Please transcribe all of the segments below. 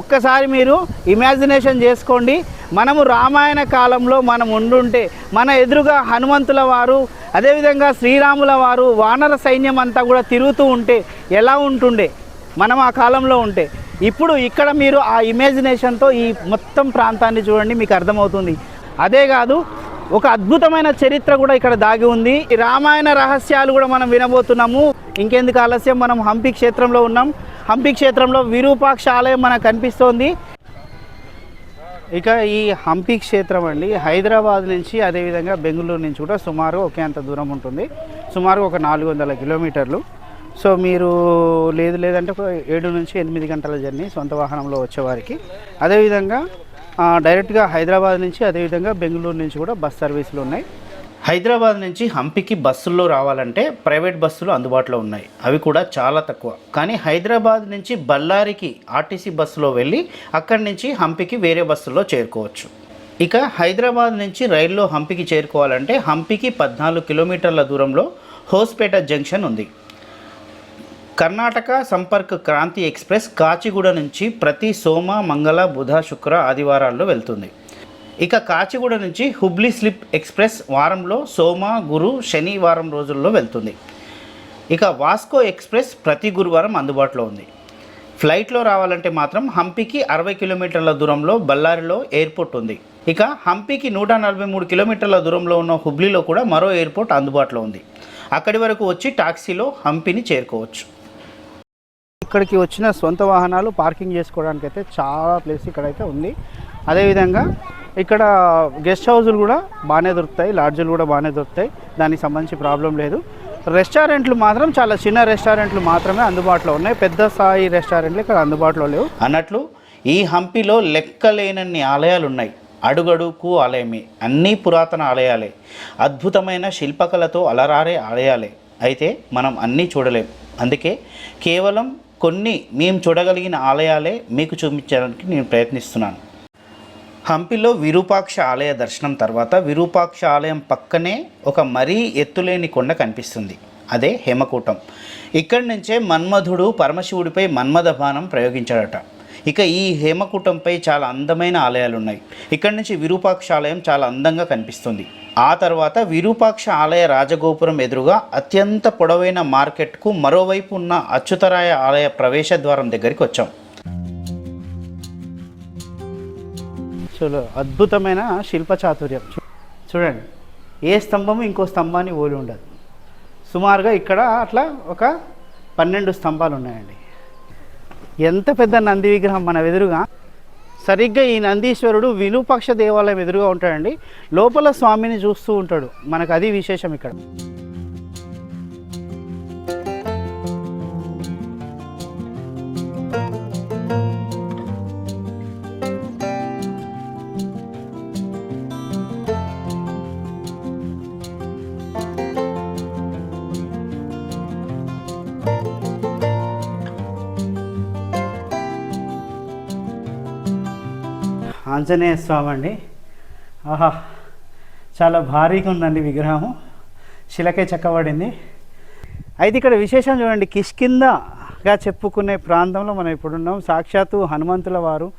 ఒక్కసారి మీరు ఇమాజినేషన్ చేసుకోండి. మనము రామాయణ కాలంలో మనం ఉండుంటే మన ఎదురుగా హనుమంతుల వారు అదేవిధంగా శ్రీరాముల వారు వానర సైన్యం అంతా కూడా తిరుగుతూ ఉంటే ఎలా ఉంటుండే? మనం ఆ కాలంలో ఉంటే. ఇప్పుడు ఇక్కడ మీరు ఆ ఇమాజినేషన్తో ఈ మొత్తం ప్రాంతాన్ని చూడండి మీకు అర్థమవుతుంది. అదే కాదు ఒక అద్భుతమైన చరిత్ర కూడా ఇక్కడ దాగి ఉంది. రామాయణ రహస్యాలు కూడా మనం వినబోతున్నాము. ఇంకెందుకు ఆలస్యం మనం హంపి క్షేత్రంలో ఉన్నాం. హంపి క్షేత్రంలో విరూపాక్ష ఆలయం మనకు కనిపిస్తోంది. ఇక ఈ హంపి క్షేత్రం అండి. హైదరాబాద్ నుంచి అదేవిధంగా బెంగళూరు నుంచి కూడా సుమారు ఒకే అంత దూరం ఉంటుంది. సుమారు ఒక నాలుగు వందల కిలోమీటర్లు. సో మీరు లేదు లేదంటే ఒక ఏడు నుంచి ఎనిమిది గంటల జర్నీ సొంత వాహనంలో వచ్చేవారికి. అదేవిధంగా డైరెక్ట్గా హైదరాబాద్ నుంచి అదేవిధంగా బెంగళూరు నుంచి కూడా బస్ సర్వీసులు ఉన్నాయి. హైదరాబాద్ నుంచి హంపికి బస్సుల్లో రావాలంటే ప్రైవేట్ బస్సులు అందుబాటులో ఉన్నాయి. అవి కూడా చాలా తక్కువ. కానీ హైదరాబాద్ నుంచి బళ్ళారికి ఆర్టీసీ బస్సులో వెళ్ళి అక్కడి నుంచి హంపికి వేరే బస్సుల్లో చేరుకోవచ్చు. ఇక హైదరాబాద్ నుంచి రైల్లో హంపికి చేరుకోవాలంటే హంపికి పద్నాలుగు కిలోమీటర్ల దూరంలో హోస్పేట జంక్షన్ ఉంది. కర్ణాటక సంపర్క్ క్రాంతి ఎక్స్ప్రెస్ కాచిగూడ నుంచి ప్రతి సోమ మంగళ బుధ శుక్ర ఆదివారాల్లో వెళ్తుంది. ఇక కాచిగూడ నుంచి హుబ్లీ స్లిప్ ఎక్స్ప్రెస్ వారంలో సోమ గురు శనివారం రోజుల్లో వెళ్తుంది. ఇక వాస్కో ఎక్స్ప్రెస్ ప్రతి గురువారం అందుబాటులో ఉంది. ఫ్లైట్లో రావాలంటే మాత్రం హంపికి అరవై కిలోమీటర్ల దూరంలో బళ్ళారిలో ఎయిర్పోర్ట్ ఉంది. ఇక హంపికి నూట నలభై మూడు కిలోమీటర్ల దూరంలో ఉన్న హుబ్లీలో కూడా మరో ఎయిర్పోర్ట్ అందుబాటులో ఉంది. అక్కడి వరకు వచ్చి టాక్సీలో హంపిని చేరుకోవచ్చు. ఇక్కడికి వచ్చిన సొంత వాహనాలు పార్కింగ్ చేసుకోవడానికి అయితే చాలా ప్లేస్ ఇక్కడైతే ఉంది. అదేవిధంగా ఇక్కడ గెస్ట్ హౌజులు కూడా బాగానే దొరుకుతాయి లాడ్జులు కూడా బాగానే దొరుకుతాయి. దానికి సంబంధించి ప్రాబ్లం లేదు. రెస్టారెంట్లు మాత్రం చాలా చిన్న రెస్టారెంట్లు మాత్రమే అందుబాటులో ఉన్నాయి. పెద్ద స్థాయి రెస్టారెంట్లు ఇక్కడ అందుబాటులో లేవు. అన్నట్లు ఈ హంపిలో లెక్కలేనన్ని ఆలయాలు ఉన్నాయి. అడుగడుకు ఆలయమే. అన్నీ పురాతన ఆలయాలే. అద్భుతమైన శిల్పకళతో అలరారే ఆలయాలే. అయితే మనం అన్నీ చూడలేం. అందుకే కేవలం కొన్ని మేము చూడగలిగిన ఆలయాలే మీకు చూపించడానికి నేను ప్రయత్నిస్తున్నాను. హంపిలో విరూపాక్ష ఆలయ దర్శనం తర్వాత విరూపాక్ష ఆలయం పక్కనే ఒక మరీ ఎత్తులేని కొండ కనిపిస్తుంది. అదే హేమకూటం. ఇక్కడి నుంచే మన్మధుడు పరమశివుడిపై మన్మథ బాణం ప్రయోగించాడట. ఇక ఈ హేమకూటంపై చాలా అందమైన ఆలయాలు ఉన్నాయి ఇక్కడి నుంచి విరూపాక్ష ఆలయం చాలా అందంగా కనిపిస్తుంది. ఆ తర్వాత విరూపాక్ష ఆలయ రాజగోపురం ఎదురుగా అత్యంత పొడవైన మార్కెట్కు మరోవైపు ఉన్న అచ్యుతరాయ ఆలయ ప్రవేశ ద్వారం దగ్గరికి వచ్చాం. చూడు అద్భుతమైన శిల్ప చాతుర్యం చూడండి. ఏ స్తంభము ఇంకో స్తంభాన్ని ఓలి ఉండదు. సుమారుగా ఇక్కడ అట్లా ఒక పన్నెండు స్తంభాలు ఉన్నాయండి. ఎంత పెద్ద నంది విగ్రహం మన ఎదురుగా సరిగ్గా ఈ నందీశ్వరుడు విరూపాక్ష దేవాలయం ఎదురుగా ఉంటాడండి. లోపల స్వామిని చూస్తూ ఉంటాడు. మనకు అది విశేషం ఇక్కడ. ఆంజనేయ స్వామి అండి. ఆహా చాలా భారీగా ఉందండి విగ్రహము. శిలకే చెక్కబడింది. అయితే ఇక్కడ విశేషం చూడండి కిష్కిందగా చెప్పుకునే ప్రాంతంలో మనం ఇప్పుడున్నాం. సాక్షాత్తు హనుమంతుల వారు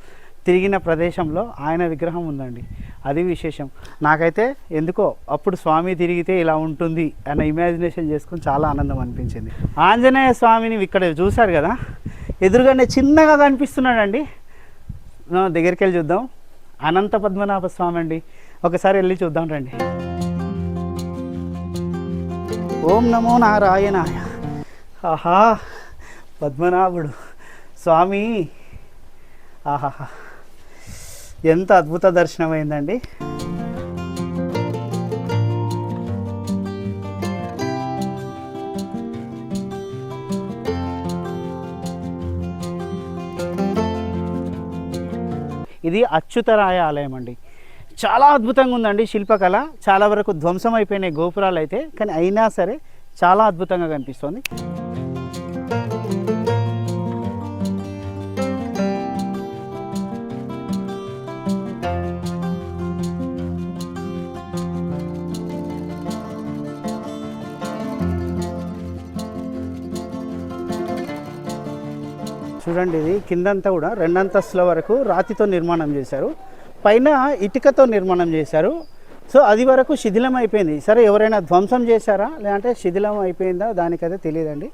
తిరిగిన ప్రదేశంలో ఆయన విగ్రహం ఉందండి. అది విశేషం. నాకైతే ఎందుకో అప్పుడు స్వామి తిరిగితే ఇలా ఉంటుంది అన్న ఇమాజినేషన్ చేసుకుని చాలా ఆనందం అనిపించింది. ఆంజనేయ స్వామిని ఇక్కడ చూశారు కదా? ఎదురుగానే చిన్నగా కనిపిస్తున్నాడండి. దగ్గరికి వెళ్ళి చూద్దాం. అనంత పద్మనాభ స్వామి అండి ఒకసారి వెళ్ళి చూద్దాం రండి. ఓం నమో నారాయణాయ. ఆహా పద్మనాభుడు. స్వామి. ఆహాహా. ఎంత అద్భుత దర్శనం ఇది అచ్యుతరాయ ఆలయం అండి. చాలా అద్భుతంగా ఉందండి శిల్పకళ. చాలా వరకు ధ్వంసం అయిపోయినాయి గోపురాలు అయితే కానీ అయినా సరే చాలా అద్భుతంగా కనిపిస్తుంది. చూడండి ఇది. కిందంతా కూడా రెండంతస్తుల వరకు రాతితో నిర్మాణం చేశారు. పైన ఇటుకతో నిర్మాణం చేశారు. సో అది వరకు శిథిలం అయిపోయింది. సరే ఎవరైనా ధ్వంసం చేశారా? లేదంటే శిథిలం అయిపోయిందా? దానికైతే తెలియదండి.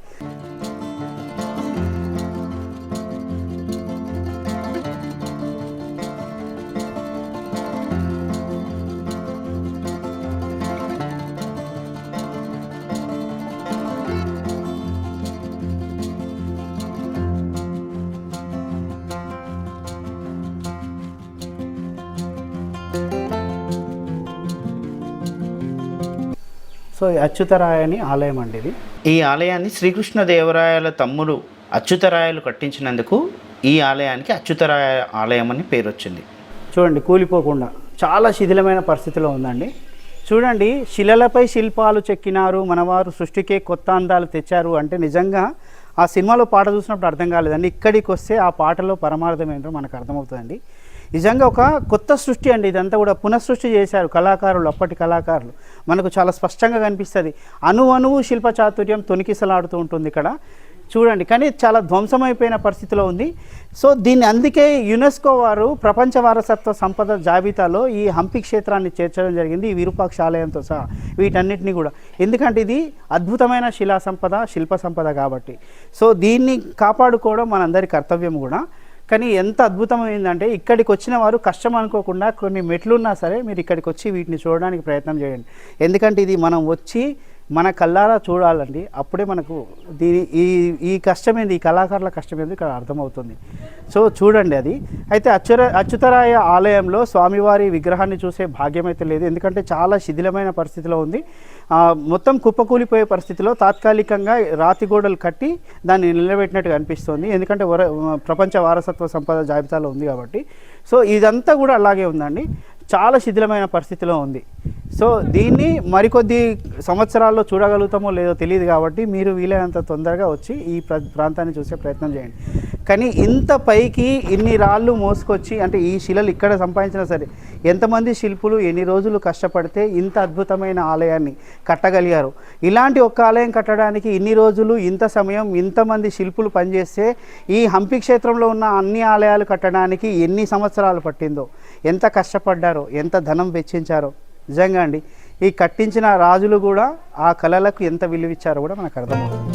సో అచ్యుతరాయని ఆలయం అండి ఇది. ఈ ఆలయాన్ని శ్రీకృష్ణదేవరాయల తమ్ముడు అచ్యుతరాయలు కట్టించినందుకు ఈ ఆలయానికి అచ్యుతరాయ ఆలయం అని పేరు వచ్చింది. చూడండి కూలిపోకుండా. చాలా శిథిలమైన పరిస్థితిలో ఉందండి. చూడండి శిలలపై శిల్పాలు చెక్కినారు మనవారు సృష్టికే కొత్త అందాలు తెచ్చారు అంటే నిజంగా ఆ సినిమాలో పాట చూసినప్పుడు అర్థం కాలేదండి. ఇక్కడికి వస్తే ఆ పాటలో పరమార్థం ఏంటో మనకు అర్థమవుతుందండి. నిజంగా ఒక కొత్త సృష్టి అండి. ఇదంతా కూడా పునఃసృష్టి చేశారు కళాకారులు అప్పటి కళాకారులు. మనకు చాలా స్పష్టంగా కనిపిస్తుంది. అణు అణువు శిల్ప చాతుర్యం తొనికిసలాడుతూ ఉంటుంది ఇక్కడ. చూడండి. కానీ చాలా ధ్వంసమైపోయిన పరిస్థితిలో ఉంది. సో దీన్ని అందుకే యునెస్కో వారు ప్రపంచ వారసత్వ సంపద జాబితాలో ఈ హంపి క్షేత్రాన్ని చేర్చడం జరిగింది ఈ విరూపాక్ష ఆలయంతో సహా వీటన్నిటిని కూడా. ఎందుకంటే ఇది అద్భుతమైన శిలా సంపద శిల్ప సంపద కాబట్టి. సో దీన్ని కాపాడుకోవడం మనందరి కర్తవ్యం కూడా. కానీ ఎంత అద్భుతమైందంటే ఇక్కడికి వచ్చిన వారు కష్టం అనుకోకుండా కొన్ని మెట్లున్నా సరే మీరు ఇక్కడికి వచ్చి వీటిని చూడడానికి ప్రయత్నం చేయండి. ఎందుకంటే ఇది మనం వచ్చి మన కళ్ళారా చూడాలండి. అప్పుడే మనకు దీని ఈ ఈ కష్టం ఏంది ఈ కళాకారుల కష్టం ఏంది ఇక్కడ అర్థమవుతుంది. సో చూడండి అది. అయితే అచ్యుర అచ్యుతరాయ ఆలయంలో స్వామివారి విగ్రహాన్ని చూసే భాగ్యం అయితే లేదు. ఎందుకంటే చాలా శిథిలమైన పరిస్థితిలో ఉంది. మొత్తం కుప్పకూలిపోయే పరిస్థితిలో తాత్కాలికంగా రాతి గోడలు కట్టి దాన్ని నిలబెట్టినట్టుగా అనిపిస్తుంది. ఎందుకంటే వర ప్రపంచ వారసత్వ సంపద జాబితాలో ఉంది కాబట్టి. సో ఇదంతా కూడా అలాగే ఉందండి. చాలా శిథిలమైన పరిస్థితిలో ఉంది. సో దీన్ని మరికొద్ది సంవత్సరాల్లో చూడగలుగుతామో లేదో తెలియదు కాబట్టి మీరు వీలైనంత తొందరగా వచ్చి ఈ ప్రాంతాన్ని చూసే ప్రయత్నం చేయండి. కానీ ఇంత పైకి ఇన్ని రాళ్ళు మోసుకొచ్చి అంటే ఈ శిలలు ఇక్కడ సంపాదించినా సరే ఎంతమంది శిల్పులు ఎన్ని రోజులు కష్టపడితే ఇంత అద్భుతమైన ఆలయాన్ని కట్టగలిగారు? ఇలాంటి ఒక్క ఆలయం కట్టడానికి ఇన్ని రోజులు ఇంత సమయం ఇంతమంది శిల్పులు పనిచేస్తే ఈ హంపి క్షేత్రంలో ఉన్న అన్ని ఆలయాలు కట్టడానికి ఎన్ని సంవత్సరాలు పట్టిందో? ఎంత కష్టపడ్డారో? ఎంత ధనం వెచ్చించారో? నిజంగా అండి. ఈ కట్టించిన రాజులు కూడా ఆ కళలకు ఎంత విలువిచ్చారో కూడా మనకు అర్థమవుతుంది.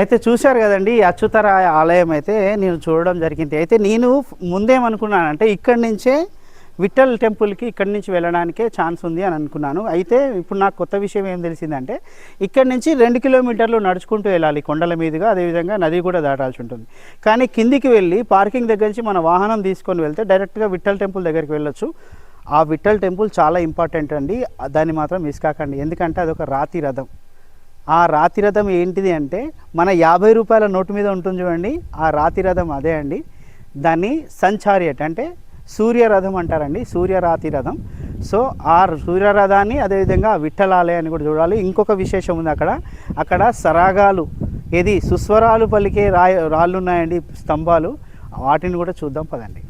అయితే చూశారు కదండి అచ్యుతరాయ ఆలయం అయితే నేను చూడడం జరిగింది. అయితే నేను ముందేమనుకున్నానంటే ఇక్కడి నుంచే విఠల్ టెంపుల్కి ఇక్కడి నుంచి వెళ్ళడానికే ఛాన్స్ ఉంది అని అనుకున్నాను. అయితే ఇప్పుడు నాకు కొత్త విషయం ఏం తెలిసిందంటే ఇక్కడి నుంచి రెండు కిలోమీటర్లు నడుచుకుంటూ వెళ్ళాలి కొండల మీదుగా అదేవిధంగా నది కూడా దాటాల్సి ఉంటుంది. కానీ కిందికి వెళ్ళి పార్కింగ్ దగ్గర నుంచి మన వాహనం తీసుకొని వెళ్తే డైరెక్ట్గా విఠల్ టెంపుల్ దగ్గరికి వెళ్ళొచ్చు. ఆ విఠల్ టెంపుల్ చాలా ఇంపార్టెంట్ అండి. దాన్ని మాత్రం మిస్ కాకండి. ఎందుకంటే అదొక రాతి రథం. ఆ రాతి రథం ఏంటిది అంటే మన యాభై రూపాయల నోటు మీద ఉంటుంది చూడండి. ఆ రాతి రథం అదే అండి. దాన్ని సంచారియట్ అంటే సూర్యరథం అంటారండి సూర్యరాతి రథం. సో ఆ సూర్యరథాన్ని అదేవిధంగా విఠలాలయాన్ని కూడా చూడాలి. ఇంకొక విశేషం ఉంది అక్కడ. అక్కడ సరాగాలు ఏది? సుస్వరాలు పలికే రాయ రాళ్ళు ఉన్నాయండి స్తంభాలు. వాటిని కూడా చూద్దాం పదండి.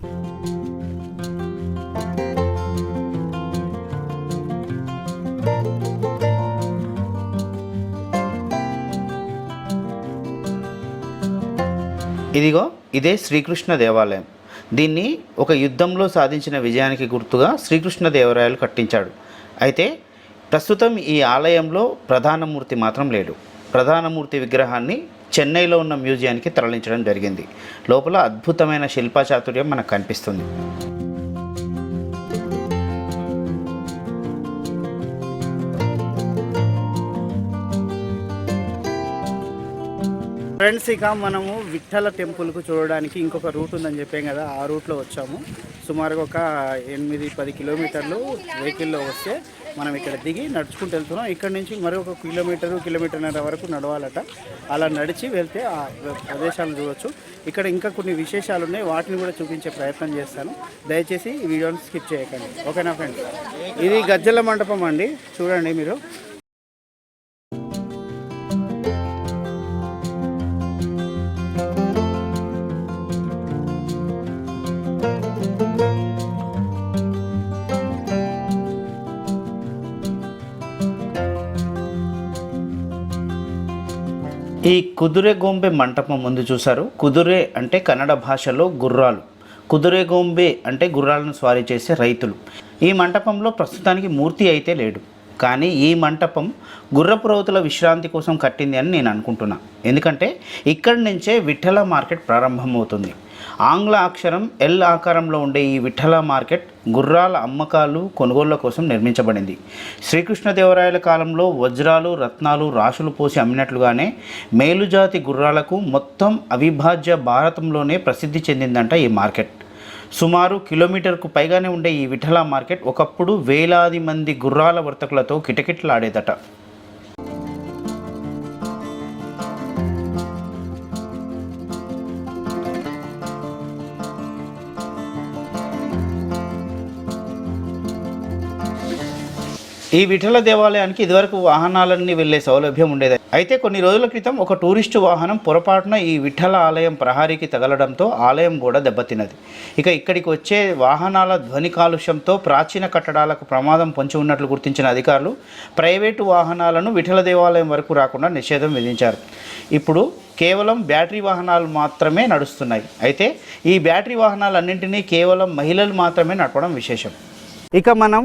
ఇదిగో ఇదే శ్రీకృష్ణ దేవాలయం. దీన్ని ఒక యుద్ధంలో సాధించిన విజయానికి గుర్తుగా శ్రీకృష్ణ దేవరాయలు కట్టించాడు. అయితే ప్రస్తుతం ఈ ఆలయంలో ప్రధానమూర్తి మాత్రం లేడు. ప్రధానమూర్తి విగ్రహాన్ని చెన్నైలో ఉన్న మ్యూజియానికి తరలించడం జరిగింది. లోపల అద్భుతమైన శిల్పాచాతుర్యం మనకు కనిపిస్తుంది. ఫ్రెండ్స్ ఇక మనము విఠల టెంపుల్కు చూడడానికి ఇంకొక రూట్ ఉందని చెప్పాం కదా ఆ రూట్లో వచ్చాము. సుమారుగా ఒక ఎనిమిది పది కిలోమీటర్లు వెహికల్లో వస్తే మనం ఇక్కడ దిగి నడుచుకుంటూ వెళ్తున్నాం. ఇక్కడ నుంచి మరొక కిలోమీటరు కిలోమీటర్న్నర వరకు నడవాలట. అలా నడిచి వెళ్తే ఆ ప్రదేశాలను చూడొచ్చు. ఇక్కడ ఇంకా కొన్ని విశేషాలు ఉన్నాయి వాటిని కూడా చూపించే ప్రయత్నం చేస్తాను. దయచేసి ఈ వీడియోని స్కిప్ చేయకండి. ఓకేనా ఫ్రెండ్స్? ఇది గజ్జల మండపం అండి. చూడండి మీరు. ఈ కుదురెగొంబె మంటపం ముందు చూశారు. కుదురె అంటే కన్నడ భాషలో గుర్రాలు. కుదురెగొంబె అంటే గుర్రాలను స్వారీ చేసే రైతులు. ఈ మంటపంలో ప్రస్తుతానికి మూర్తి అయితే లేడు. కానీ ఈ మంటపం గుర్రపు రౌతుల విశ్రాంతి కోసం కట్టింది అని నేను అనుకుంటున్నా. ఎందుకంటే ఇక్కడి నుంచే విఠల మార్కెట్ ప్రారంభమవుతుంది. ఆంగ్ల అక్షరం ఎల్ ఆకారంలో ఉండే ఈ విఠల మార్కెట్ గుర్రాల అమ్మకాలు కొనుగోళ్ళ కోసం నిర్మించబడింది. శ్రీకృష్ణదేవరాయల కాలంలో వజ్రాలు రత్నాలు రాశులు పోసి అమ్మినట్లుగానే మేలుజాతి గుర్రాలకు మొత్తం అవిభాజ్య భారతంలోనే ప్రసిద్ధి చెందిందంట ఈ మార్కెట్. సుమారు కిలోమీటర్కు పైగానే ఉండే ఈ విఠల మార్కెట్ ఒకప్పుడు వేలాది మంది గుర్రాల వర్తకులతో కిటకిటలాడేదట. ఈ విఠల దేవాలయానికి ఇదివరకు వాహనాలన్నీ వెళ్ళే సౌలభ్యం ఉండేది. అయితే కొన్ని రోజుల క్రితం ఒక టూరిస్టు వాహనం పొరపాటున ఈ విఠల ఆలయం ప్రహారీకి తగలడంతో ఆలయం కూడా దెబ్బతిన్నది. ఇక ఇక్కడికి వచ్చే వాహనాల ధ్వని కాలుష్యంతో ప్రాచీన కట్టడాలకు ప్రమాదం పొంచి ఉన్నట్లు గుర్తించిన అధికారులు ప్రైవేటు వాహనాలను విఠల దేవాలయం వరకు రాకుండా నిషేధం విధించారు. ఇప్పుడు కేవలం బ్యాటరీ వాహనాలు మాత్రమే నడుస్తున్నాయి. అయితే ఈ బ్యాటరీ వాహనాలన్నింటినీ కేవలం మహిళలు మాత్రమే నడపడం విశేషం. ఇక మనం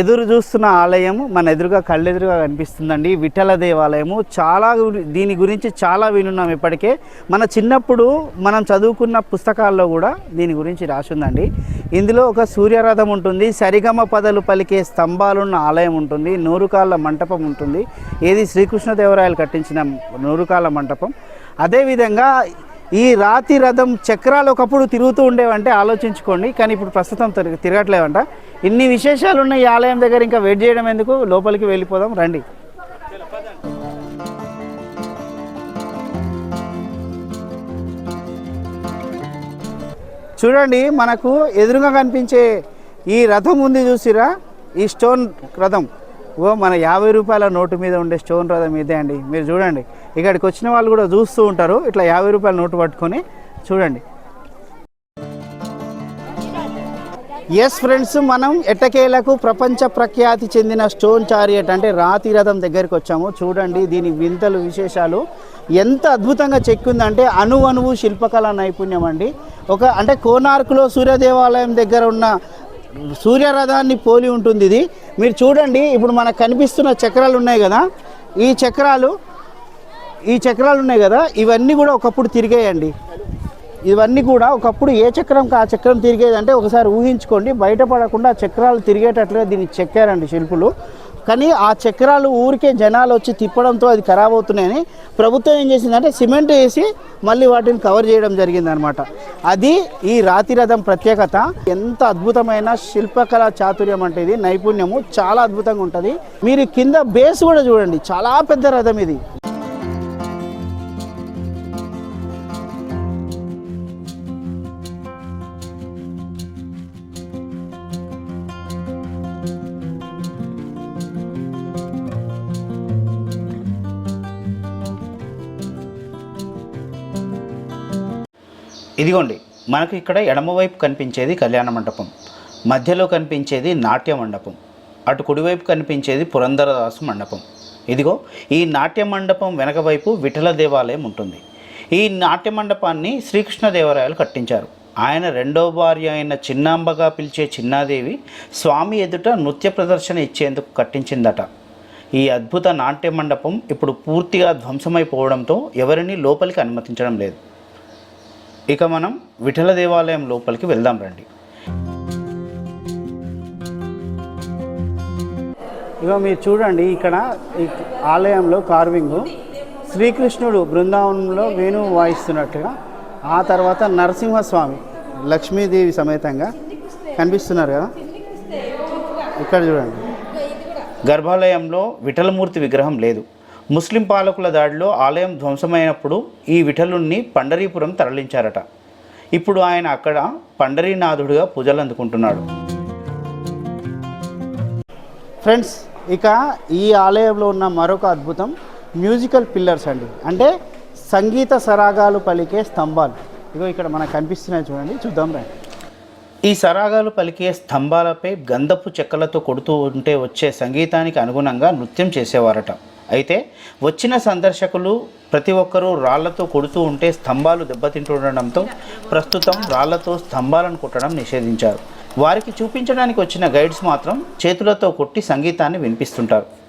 ఎదురు చూస్తున్న ఆలయం మన ఎదురుగా కళ్ళెదురుగా కనిపిస్తుందండి. విఠల దేవాలయము చాలా దీని గురించి చాలా వినున్నాం ఇప్పటికే. మన చిన్నప్పుడు మనం చదువుకున్న పుస్తకాల్లో కూడా దీని గురించి రాసిందండి. ఇందులో ఒక సూర్యరథం ఉంటుంది సరిగమ పదలు పలికే స్తంభాలున్న ఆలయం ఉంటుంది నూరుకాళ్ళ మంటపం ఉంటుంది. ఏది శ్రీకృష్ణదేవరాయలు కట్టించిన నూరుకాళ్ళ మంటపం. అదేవిధంగా ఈ రాతి రథం చక్రాలు ఒకప్పుడు తిరుగుతూ ఉండేవంటే ఆలోచించుకోండి కానీ ఇప్పుడు ప్రస్తుతం తిరగ తిరగట్లేవంట. ఇన్ని విశేషాలు ఉన్న ఈ ఆలయం దగ్గర ఇంకా వెయిట్ చేయడం ఎందుకు? లోపలికి వెళ్ళిపోదాం రండి. చూడండి మనకు ఎదురుగా కనిపించే ఈ రథం ఉంది చూసిరా? ఈ స్టోన్ రథం. ఓ మన యాభై రూపాయల నోటు మీద ఉండే స్టోన్ రథం ఇదే అండి. మీరు చూడండి ఇక్కడికి వచ్చిన వాళ్ళు కూడా చూస్తూ ఉంటారు. ఇట్లా యాభై రూపాయల నోటు పట్టుకొని చూడండి. ఎస్ ఫ్రెండ్స్ మనం ఎట్టకేలకు ప్రపంచ ప్రఖ్యాతి చెందిన స్టోన్ చారియట్ అంటే రాతి రథం దగ్గరికి వచ్చాము. చూడండి దీని వింతలు విశేషాలు. ఎంత అద్భుతంగా చెక్కుందంటే అణు అణువు నైపుణ్యం అండి. ఒక అంటే కోనార్కులో సూర్య దేవాలయం దగ్గర ఉన్న సూర్యరథాన్ని పోలి ఉంటుంది ఇది. మీరు చూడండి ఇప్పుడు మనకు కనిపిస్తున్న చక్రాలు ఉన్నాయి కదా. ఈ చక్రాలు ఈ చక్రాలు ఉన్నాయి కదా. ఇవన్నీ కూడా ఒకప్పుడు తిరిగాయండి. ఇవన్నీ కూడా ఒకప్పుడు ఏ చక్రంకి ఆ చక్రం తిరిగేది అంటే ఒకసారి ఊహించుకోండి బయటపడకుండా ఆ చక్రాలు తిరిగేటట్లుగా దీన్ని చెక్కారండి శిల్పులు. కానీ ఆ చక్రాలు ఊరికే జనాలు వచ్చి తిప్పడంతో అది ఖరాబ్ అవుతున్నాయని ప్రభుత్వం ఏం చేసిందంటే సిమెంట్ వేసి మళ్ళీ వాటిని కవర్ చేయడం జరిగిందనమాట. అది ఈ రాతి రథం ప్రత్యేకత. ఎంత అద్భుతమైన శిల్పకళ చాతుర్యం అంటే ఇది నైపుణ్యము చాలా అద్భుతంగా ఉంటుంది. మీరు కింద బేస్ కూడా చూడండి చాలా పెద్ద రథం ఇది. ఇదిగోండి మనకు ఇక్కడ ఎడమవైపు కనిపించేది కళ్యాణ మండపం మధ్యలో కనిపించేది నాట్య మండపం అటు కుడివైపు కనిపించేది పురంధరదాసు మండపం. ఇదిగో ఈ నాట్య మండపం వెనక వైపు విఠల దేవాలయం ఉంటుంది. ఈ నాట్య మండపాన్ని శ్రీకృష్ణదేవరాయలు కట్టించారు. ఆయన రెండో భార్య అయిన చిన్నాంబగా పిలిచే చిన్నాదేవి స్వామి ఎదుట నృత్య ప్రదర్శన ఇచ్చేందుకు కట్టించిందట. ఈ అద్భుత నాట్య మండపం ఇప్పుడు పూర్తిగా ధ్వంసమైపోవడంతో ఎవరిని లోపలికి అనుమతించడం లేదు. ఇక మనం విఠల దేవాలయం లోపలికి వెళ్దాం రండి. ఇక మీరు చూడండి ఇక్కడ ఆలయంలో కార్వింగ్. శ్రీకృష్ణుడు బృందావనంలో వేణువు వాయిస్తున్నట్టుగా ఆ తర్వాత నరసింహస్వామి లక్ష్మీదేవి సమేతంగా కనిపిస్తున్నారు కదా. ఇక్కడ చూడండి. గర్భాలయంలో విఠలమూర్తి విగ్రహం లేదు. ముస్లిం పాలకుల దాడిలో ఆలయం ధ్వంసమైనప్పుడు ఈ విఠలుణ్ణి పండరీపురం తరలించారట. ఇప్పుడు ఆయన అక్కడ పండరీనాథుడిగా పూజలు అందుకుంటున్నాడు. ఫ్రెండ్స్ ఇక ఈ ఆలయంలో ఉన్న మరొక అద్భుతం మ్యూజికల్ పిల్లర్స్ అండి. అంటే సంగీత సరాగాలు పలికే స్తంభాలు. ఇగో ఇక్కడ మనకు కనిపిస్తున్నాయి చూడండి చూద్దాం రండి. ఈ సరాగాలు పలికే స్తంభాలపై గంధపు చెక్కలతో కొడుతూ ఉంటే వచ్చే సంగీతానికి అనుగుణంగా నృత్యం చేసేవారట. అయితే వచ్చిన సందర్శకులు ప్రతి ఒక్కరూ రాళ్ళతో కొడుతూ ఉంటే స్తంభాలు దెబ్బతింటుండడంతో ప్రస్తుతం రాళ్ళతో స్తంభాలను కొట్టడం నిషేధించారు. వారికి చూపించడానికి వచ్చిన గైడ్స్ మాత్రం చేతులతో కొట్టి సంగీతాన్ని వినిపిస్తుంటారు.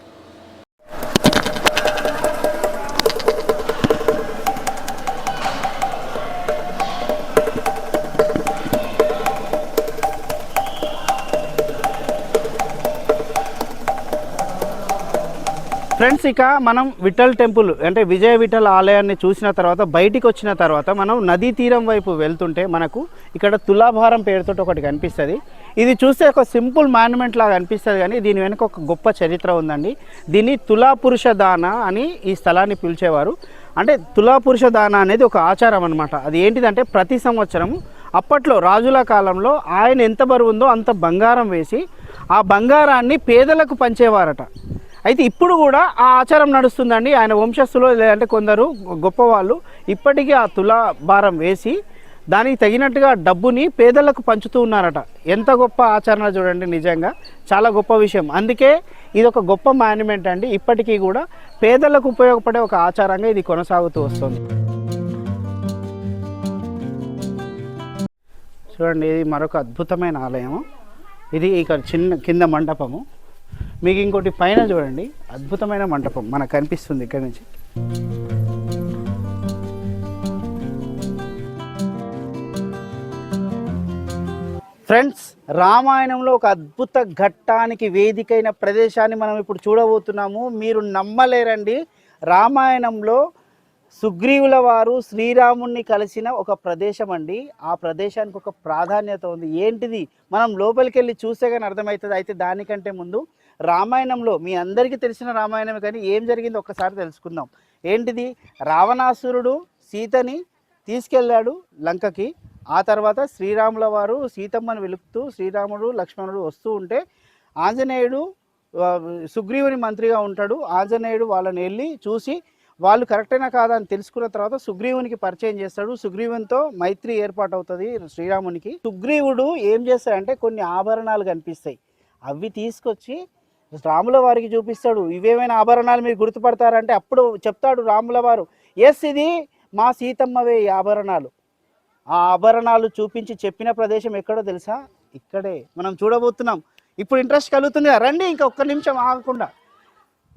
ఫ్రెండ్స్ ఇక మనం విఠల్ టెంపుల్ అంటే విజయ విఠల్ ఆలయాన్ని చూసిన తర్వాత బయటికి వచ్చిన తర్వాత మనం నదీ తీరం వైపు వెళ్తుంటే మనకు ఇక్కడ తులాభారం పేరుతో ఒకటి కనిపిస్తుంది. ఇది చూస్తే ఒక సింపుల్ మాన్యుమెంట్ లాగా అనిపిస్తుంది కానీ దీని వెనుక ఒక గొప్ప చరిత్ర ఉందండి. దీన్ని తులా పురుష దాన అని ఈ స్థలాన్ని పిలిచేవారు. అంటే తులా పురుష దాన అనేది ఒక ఆచారం అనమాట అది ఏంటిదంటే ప్రతి సంవత్సరం అప్పట్లో రాజుల కాలంలో ఆయన ఎంత బరువు ఉందో అంత బంగారం వేసి ఆ బంగారాన్ని పేదలకు పంచేవారట. అయితే ఇప్పుడు కూడా ఆ ఆచారం నడుస్తుందండి. ఆయన వంశస్థులు లేదంటే కొందరు గొప్పవాళ్ళు ఇప్పటికీ ఆ తులా భారం వేసి దానికి తగినట్టుగా డబ్బుని పేదలకు పంచుతూ ఉన్నారట. ఎంత గొప్ప ఆచరణ చూడండి నిజంగా. చాలా గొప్ప విషయం. అందుకే ఇది ఒక గొప్ప మాన్యుమెంట్ అండి. ఇప్పటికీ కూడా పేదలకు ఉపయోగపడే ఒక ఆచారంగా ఇది కొనసాగుతూ వస్తుంది. చూడండి ఇది మరొక అద్భుతమైన ఆలయము. ఇది ఇక్కడ చిన్న కింద మండపము. మీకు ఇంకోటి పైన చూడండి. అద్భుతమైన మంటపం మనకు కనిపిస్తుంది ఇక్కడ నుంచి. ఫ్రెండ్స్ రామాయణంలో ఒక అద్భుత ఘట్టానికి వేదికైన ప్రదేశాన్ని మనం ఇప్పుడు చూడబోతున్నాము. మీరు నమ్మలేరండి. రామాయణంలో సుగ్రీవుల వారు శ్రీరాముణ్ణి కలిసిన ఒక ప్రదేశం అండి. ఆ ప్రదేశానికి ఒక ప్రాధాన్యత ఉంది. ఏంటిది? మనం లోపలికి వెళ్ళి చూస్తే కానీ అర్థమవుతుంది. అయితే దానికంటే ముందు రామాయణంలో మీ అందరికీ తెలిసిన రామాయణమే కానీ ఏం జరిగిందో ఒక్కసారి తెలుసుకుందాం. ఏంటిది? రావణాసురుడు సీతని తీసుకెళ్ళాడు లంకకి. ఆ తర్వాత శ్రీరాముల వారు సీతమ్మను వెలుపుతూ శ్రీరాముడు లక్ష్మణుడు వస్తూ ఉంటే ఆంజనేయుడు సుగ్రీవుని మంత్రిగా ఉంటాడు. ఆంజనేయుడు వాళ్ళని వెళ్ళి చూసి వాళ్ళు కరెక్టేనా కాదా అని తెలుసుకున్న తర్వాత సుగ్రీవునికి పరిచయం చేస్తాడు. సుగ్రీవునితో మైత్రి ఏర్పాటు అవుతుంది శ్రీరామునికి. సుగ్రీవుడు ఏం చేస్తాడంటే కొన్ని ఆభరణాలు కనిపిస్తాయి. అవి తీసుకొచ్చి రాముల వారికి చూపిస్తాడు. ఇవేమైనా ఆభరణాలు మీరు గుర్తుపడతారంటే అప్పుడు చెప్తాడు రాముల వారు ఎస్ ఇది మా సీతమ్మవే ఈ ఆభరణాలు. ఆ ఆభరణాలు చూపించి చెప్పిన ప్రదేశం ఎక్కడో తెలుసా? ఇక్కడే. మనం చూడబోతున్నాం. ఇప్పుడు ఇంట్రెస్ట్ కలుగుతుంది రండి ఇంకా ఒక్క నిమిషం ఆగకుండా.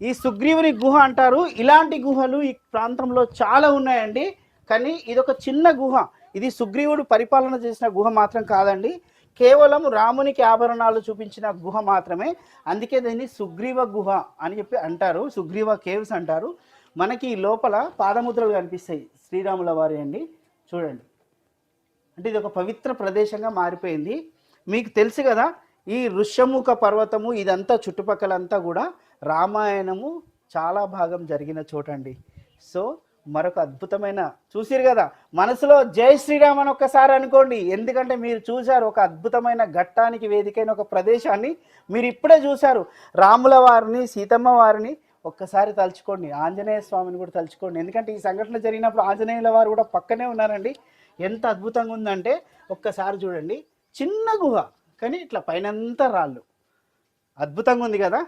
ఈ సుగ్రీవుని గుహ అంటారు. ఇలాంటి గుహలు ఈ ప్రాంతంలో చాలా ఉన్నాయండి. కానీ ఇది ఒక చిన్న గుహ. ఇది సుగ్రీవుడు పరిపాలన చేసిన గుహ మాత్రం కాదండి. కేవలం రామునికి ఆభరణాలు చూపించిన గుహ మాత్రమే అందుకే దీన్ని సుగ్రీవ గుహ అని చెప్పి అంటారు. సుగ్రీవ కేవ్స్ అంటారు. మనకి ఈ లోపల పాదముద్రలు కనిపిస్తాయి శ్రీరాముల వారి అండి. చూడండి. అంటే ఇది ఒక పవిత్ర ప్రదేశంగా మారిపోయింది. మీకు తెలుసు కదా ఈ ఋష్యముఖ పర్వతము ఇదంతా చుట్టుపక్కలంతా కూడా రామాయణము చాలా భాగం జరిగిన చోటండి. సో మరొక అద్భుతమైన చూసిరు కదా? మనసులో జై శ్రీరామ్ అని ఒక్కసారి అనుకోండి. ఎందుకంటే మీరు చూశారు ఒక అద్భుతమైన ఘట్టానికి వేదికైన ఒక ప్రదేశాన్ని మీరు ఇప్పుడే చూశారు. రాముల వారిని సీతమ్మ వారిని ఒక్కసారి తలుచుకోండి. ఆంజనేయ స్వామిని కూడా తలుచుకోండి. ఎందుకంటే ఈ సంఘటన జరిగినప్పుడు ఆంజనేయుల వారు కూడా పక్కనే ఉన్నారండి. ఎంత అద్భుతంగా ఉందంటే ఒక్కసారి చూడండి. చిన్న గుహ కానీ ఇట్లా పైనంతా రాళ్ళు. అద్భుతంగా ఉంది కదా?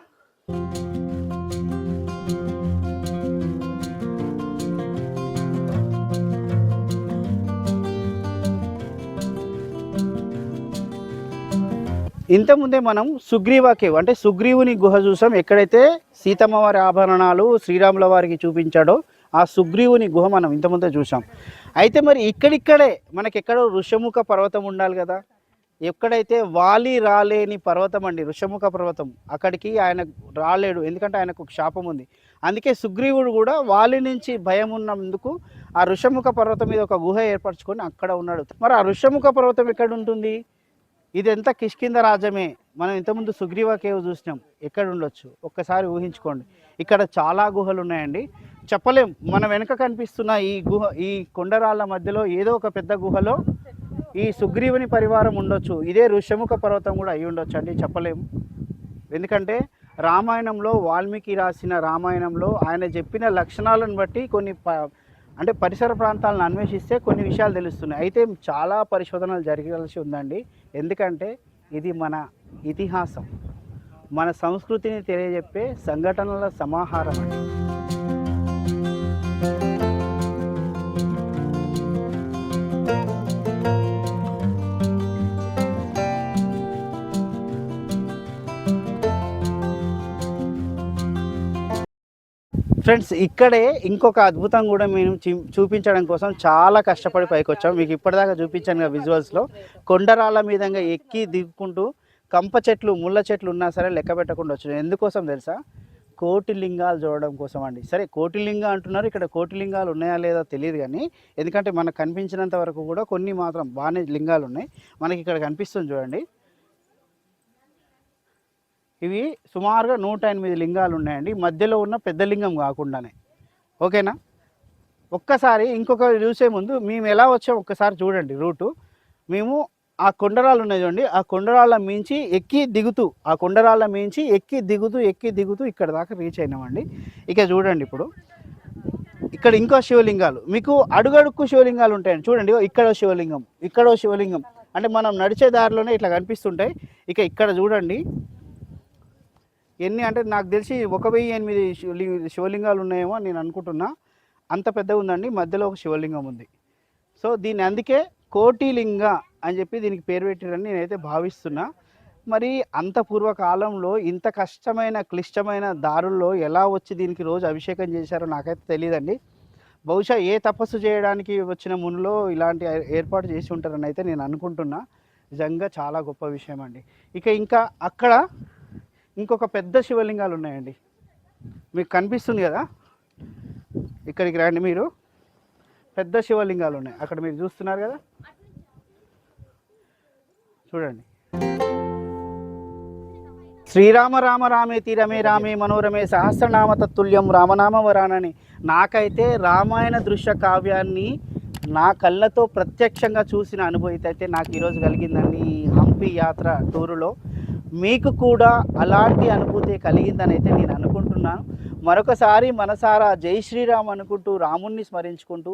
ఇంతకుముందే మనం సుగ్రీవ అంటే సుగ్రీవుని గుహ చూసాం. ఎక్కడైతే సీతమ్మ వారి ఆభరణాలు శ్రీరాముల వారికి చూపించాడో ఆ సుగ్రీవుని గుహ మనం ఇంతకుముందే చూసాం. అయితే మరి ఇక్కడిక్కడే మనకి ఎక్కడో ఋషముఖ పర్వతం ఉండాలి కదా. ఎక్కడైతే వాలి రాలేని పర్వతం అండి ఋషముఖ పర్వతం అక్కడికి ఆయన రాలేడు. ఎందుకంటే ఆయనకు శాపం ఉంది. అందుకే సుగ్రీవుడు కూడా వాలి నుంచి భయం ఉన్నందుకు ఆ ఋషముఖ పర్వతం మీద ఒక గుహ ఏర్పరచుకొని అక్కడ ఉన్నాడు. మరి ఆ ఋషముఖ పర్వతం ఎక్కడ ఉంటుంది? ఇదంతా కిష్కింద రాజ్యమే. మనం ఇంతకుముందు సుగ్రీవ కేవ్ చూసినాం. ఎక్కడ ఉండొచ్చు? ఒక్కసారి ఊహించుకోండి. ఇక్కడ చాలా గుహలు ఉన్నాయండి. చెప్పలేం. మన వెనక కనిపిస్తున్న ఈ గుహ ఈ కొండరాళ్ళ మధ్యలో ఏదో ఒక పెద్ద గుహలో ఈ సుగ్రీవుని పరివారం ఉండొచ్చు. ఇదే ఋషముఖ పర్వతం కూడా అయి ఉండొచ్చు అండి. చెప్పలేము ఎందుకంటే రామాయణంలో వాల్మీకి రాసిన రామాయణంలో ఆయన చెప్పిన లక్షణాలను బట్టి కొన్ని ప అంటే పరిసర ప్రాంతాలను అన్వేషిస్తే కొన్ని విషయాలు తెలుస్తున్నాయి. అయితే చాలా పరిశోధనలు జరగాల్సి ఉందండి. ఎందుకంటే ఇది మన ఇతిహాసం. మన సంస్కృతిని తెలియజెప్పే సంఘటనల సమాహారం అండి. ఫ్రెండ్స్ ఇక్కడే ఇంకొక అద్భుతం కూడా మేము చూ- చూపించడం కోసం చాలా కష్టపడి పైకి వచ్చాం మీకు ఇప్పటిదాకా చూపించాను విజువల్స్లో. కొండరాళ్ళ మీదంగా ఎక్కి దిగుకుంటూ కంప చెట్లు ముళ్ళ చెట్లు ఉన్నా సరే లెక్క పెట్టకుండా వచ్చాం ఎందుకోసం తెలుసా? కోటి లింగాలు చూడడం కోసం అండి. సరే కోటి లింగ అంటున్నారు. ఇక్కడ కోటి లింగాలు ఉన్నాయా లేదా తెలియదు కానీ ఎందుకంటే మనకు కనిపించినంత వరకు కూడా కొన్ని మాత్రం బాగానే లింగాలు ఉన్నాయి. మనకి ఇక్కడ కనిపిస్తుంది చూడండి. ఇవి సుమారుగా నూట ఎనిమిది లింగాలు ఉన్నాయండి. మధ్యలో ఉన్న పెద్ద లింగం కాకుండానే. ఓకేనా? ఒక్కసారి ఇంకొక చూసే ముందు మేము ఎలా వచ్చాం ఒక్కసారి చూడండి రూటు. మేము ఆ కొండరాళ్ళు ఉన్నాయి చూడండి. ఆ కొండరాళ్ళ మించి ఎక్కి దిగుతూ ఆ కొండరాళ్ళ మించి ఎక్కి దిగుతూ ఎక్కి దిగుతూ ఇక్కడ దాకా రీచ్ అయినామండి. ఇక చూడండి ఇప్పుడు. ఇక్కడ ఇంకో శివలింగాలు. మీకు అడుగడుక్కు శివలింగాలు ఉంటాయండి. చూడండి ఇక్కడ శివలింగం ఇక్కడో శివలింగం. అంటే మనం నడిచే దారిలోనే ఇట్లా కనిపిస్తుంటాయి. ఇక ఇక్కడ చూడండి. ఎన్ని అంటే నాకు తెలిసి ఒక వెయ్యి ఎనిమిది శివలింగ శివలింగాలు ఉన్నాయేమో నేను అనుకుంటున్నా. అంత పెద్దగా ఉందండి మధ్యలో ఒక శివలింగం ఉంది. సో దీని అందుకే కోటిలింగ అని చెప్పి దీనికి పేరు పెట్టారని నేనైతే భావిస్తున్నా. మరి అంత పూర్వకాలంలో ఇంత కష్టమైన క్లిష్టమైన దారుల్లో ఎలా వచ్చి దీనికి రోజు అభిషేకం చేశారో నాకైతే తెలియదండి బహుశా ఏ తపస్సు చేయడానికి వచ్చిన మునులో ఇలాంటి ఏర్పాటు చేసి ఉంటారని అయితే నేను అనుకుంటున్నా. నిజంగా చాలా గొప్ప విషయం అండి ఇక ఇంకా అక్కడ ఇంకొక పెద్ద శివలింగాలు ఉన్నాయండి. మీకు కనిపిస్తుంది కదా? ఇక్కడికి రండి మీరు. పెద్ద శివలింగాలు ఉన్నాయి. అక్కడ మీరు చూస్తున్నారు కదా? చూడండి. శ్రీరామ రామ రామే తీరమే రామే మనోరమే సహస్రనామ తత్తుల్యం రామనామ వరానని నాకైతే రామాయణ దృశ్య కావ్యాన్ని నా కళ్ళతో ప్రత్యక్షంగా చూసిన అనుభూతి అయితే నాకు ఈరోజు కలిగిందండి హంపి యాత్ర టూరులో. మీకు కూడా అలాంటి అనుభూతి కలిగిందని అయితే నేను అనుకుంటున్నాను. మరొకసారి మనసారా జై శ్రీరామ్ అనుకుంటూ రాముణ్ణి స్మరించుకుంటూ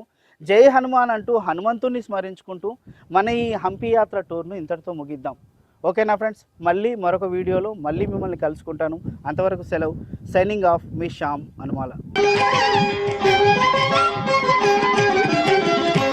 జై హనుమాన్ అంటూ హనుమంతుణ్ణి స్మరించుకుంటూ మన ఈ హంపి యాత్ర టూర్ను ఇంతటితో ముగిద్దాం. ఓకేనా ఫ్రెండ్స్? మళ్ళీ మరొక వీడియోలో మళ్ళీ మిమ్మల్ని కలుసుకుంటాను. అంతవరకు సెలవు. సైనింగ్ ఆఫ్ మీ శ్యామ్ హనుమాల